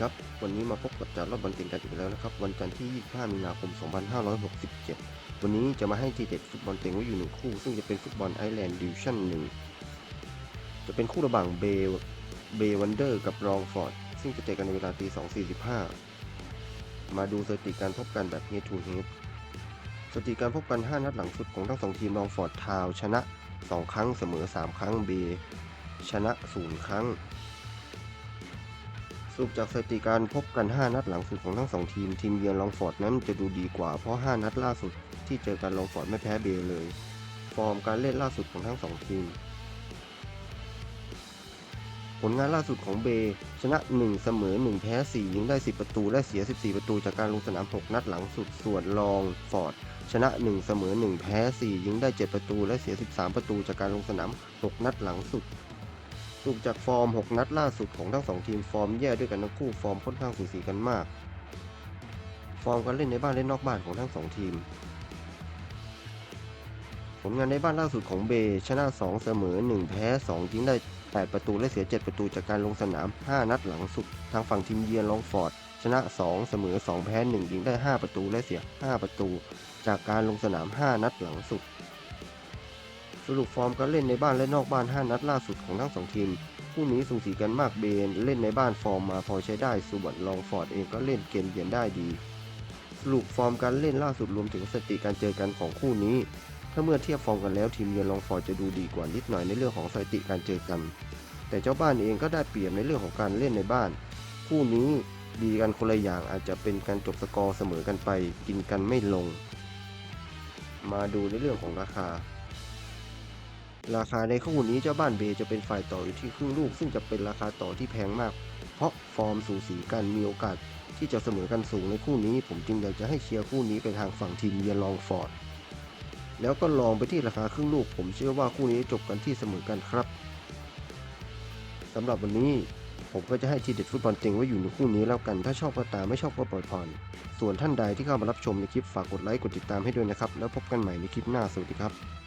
ครับ วันนี้มาพบกับจารอดบอลเก่งกันอีกแล้วนะครับ วันจันทร์ที่ 25 มีนาคม 2567 วันนี้จะมาให้ทีเด็ดฟุตบอลเต็งไว้อยู่หนึ่งคู่ ซึ่งจะเป็นฟุตบอลไอร์แลนด์ดิวชั่นหนึ่งจะเป็นคู่ระหว่างเบลเบวันเดอร์กับรองฟอร์ด ซึ่งจะเจอกันในเวลาตี 2.45 มาดูสถิติการพบกันแบบ head to head สถิติการพบกัน 5 นัดหลังสุดของทั้งสองทีมรองฟอร์ดทาวชนะ 2 ครั้งเสมอ 3 ครั้งเบชนะ 0 ครั้ง รุปจากสถิติการพบกัน 5 นัดหลังสุดของทั้ง 2 ทีม ทีมเยือนลองฟอร์ดนั้นจะดูดีกว่าเพราะ 5 นัดล่าสุดที่เจอกันลองฟอร์ดไม่แพ้เบย์เลย ฟอร์มการเล่นล่าสุดของทั้ง 2 ทีม ผลงานล่าสุดของเบย์ชนะ 1 เสมอ 1 แพ้ 4 ยิงได้ 10 ประตู และเสีย 14 ประตูจากการลงสนาม 6 นัดหลังสุดส่วนลองฟอร์ดชนะ 1 เสมอ 1 แพ้ 4 ยิงได้ 7 ประตู และเสีย 13 ประตูจากการลงสนาม 6 นัดหลังสุด สรุปจากฟอร์ม 6 นัดล่าสุดของทั้ง 2 ทีมฟอร์มแย่ด้วยกันทั้งคู่ฟอร์มค่อนข้างสูสีกันมาก ฟอร์มการเล่นในบ้านและนอกบ้านของทั้ง 2 ทีม ผลงานในบ้านล่าสุดของเบย์ชนะ 2 เสมอ 1 แพ้2ยิงได้ 8 ประตูและเสีย 7 ประตูจากการลงสนาม 5 นัดหลังสุด ทางฝั่งทีมเยือนลองฟอร์ดชนะ 2 เสมอ 2 แพ้ 1 ยิงได้ 5 ประตูและเสีย 5 ประตู จากการลงสนาม 5 นัดหลังสุด สรุปฟอร์มการเล่นในบ้านและนอกบ้าน 5 นัดล่าสุดของทั้ง 2 ทีมคู่นี้สูสีกันมากเบนเล่นในบ้านฟอร์มมาพอใช้ได้ส่วนลองฟอร์ดเองก็เล่นเกมเยือนได้ดี สรุปฟอร์มการเล่นล่าสุดรวมถึงสติการเจอกันของคู่นี้ ถ้าเมื่อเทียบฟอร์มกันแล้วทีมเยือนลองฟอร์ดจะดูดีกว่านิดหน่อยในเรื่องของสติการเจอกัน แต่เจ้าบ้านเองก็ได้เปรียบในเรื่องของการเล่นในบ้าน คู่นี้ดีกันคนละอย่างอาจจะเป็นการจบสกอร์เสมอกันไป กินกันไม่ลง มาดูในเรื่องของราคา ราคาในคู่นี้เจ้าบ้านเบย์จะเป็นฝ่ายต่ออยู่ที่ครึ่งลูก ซึ่งจะเป็นราคาต่อที่แพงมาก เพราะฟอร์มสูสีกันมีโอกาส ที่จะเสมอกันสูงในคู่นี้ ผมจึงอยากจะให้เชียร์คู่นี้ไปทางฝั่งทีมเยือนลองฟอร์ดแล้วก็ลองไปที่ราคาครึ่งลูก ผมเชื่อว่าคู่นี้จบกันที่เสมอกันครับสำหรับวันนี้ผมก็จะให้ทีเด็ดฟุตบอลเต็งไว้อยู่ในคู่นี้แล้วกัน ถ้าชอบก็ตามไม่ชอบก็ปล่อยผ่อน ส่วนท่านใดที่เข้ามารับชมในคลิปฝากกดไลค์กดติดตามให้ด้วยนะครับ แล้วพบกันใหม่ในคลิปหน้า สวัสดีครับ